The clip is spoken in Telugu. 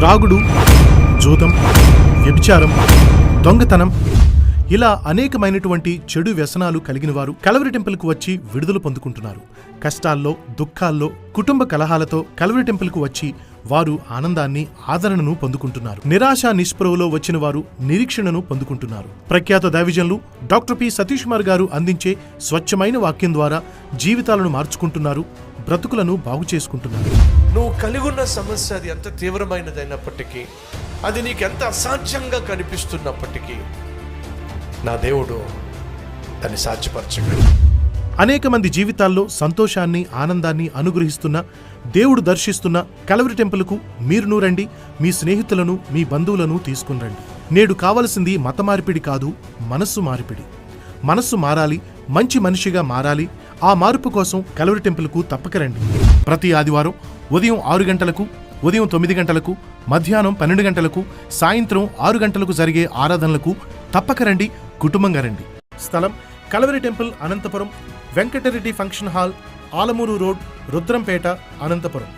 త్రాగుడు జూదం వ్యభిచారం దొంగతనం ఇలా అనేకమైనటువంటి చెడు వ్యసనాలు కలిగిన వారు కలవరి టెంపుల్కు వచ్చి విడుదల పొందుకుంటున్నారు. కష్టాల్లో దుఃఖాల్లో కుటుంబ కలహాలతో కలవరి టెంపుల్కు వచ్చి వారు ఆనందాన్ని ఆదరణను పొందుకుంటున్నారు. నిరాశ నిస్పృహలో వచ్చిన వారు నిరీక్షణను పొందుకుంటున్నారు. ప్రఖ్యాత దైవజనులు డాక్టర్ పి. సతీష్ కుమార్ గారు అందించే స్వచ్ఛమైన వాక్యం ద్వారా జీవితాలను మార్చుకుంటున్నారు బ్రతుకులను బాగు చేసుకుంటున్నారు. నువ్వు కలిగి ఉన్న సమస్య అది ఎంత తీవ్రమైనదైనప్పటికీ అది నీకు ఎంత అసాధ్యంగా కనిపిస్తున్నప్పటికీ నా దేవుడు దాన్ని సాధ్యపరచగలడు. అనేక మంది జీవితాల్లో సంతోషాన్ని ఆనందాన్ని అనుగ్రహిస్తున్న దేవుడు దర్శిస్తున్న కలవరి టెంపుల్కు మీరును రండి మీ స్నేహితులను మీ బంధువులను తీసుకుని రండి నేడు కావలసింది మత మార్పిడి కాదు మనస్సు మార్పిడి. మనస్సు మారాలి మంచి మనిషిగా మారాలి ఆ మార్పు కోసం కలవరి టెంపుల్కు తప్పక రండి. ప్రతి ఆదివారం ఉదయం ఆరు గంటలకు ఉదయం తొమ్మిది గంటలకు మధ్యాహ్నం పన్నెండు గంటలకు సాయంత్రం ఆరు గంటలకు జరిగే ఆరాధనలకు తప్పక రండి కుటుంబంగా రండి. స్థలం Calvary temple Anantapuram Venkatareddy function hall Alamuru road Rudrampeta Anantapuram.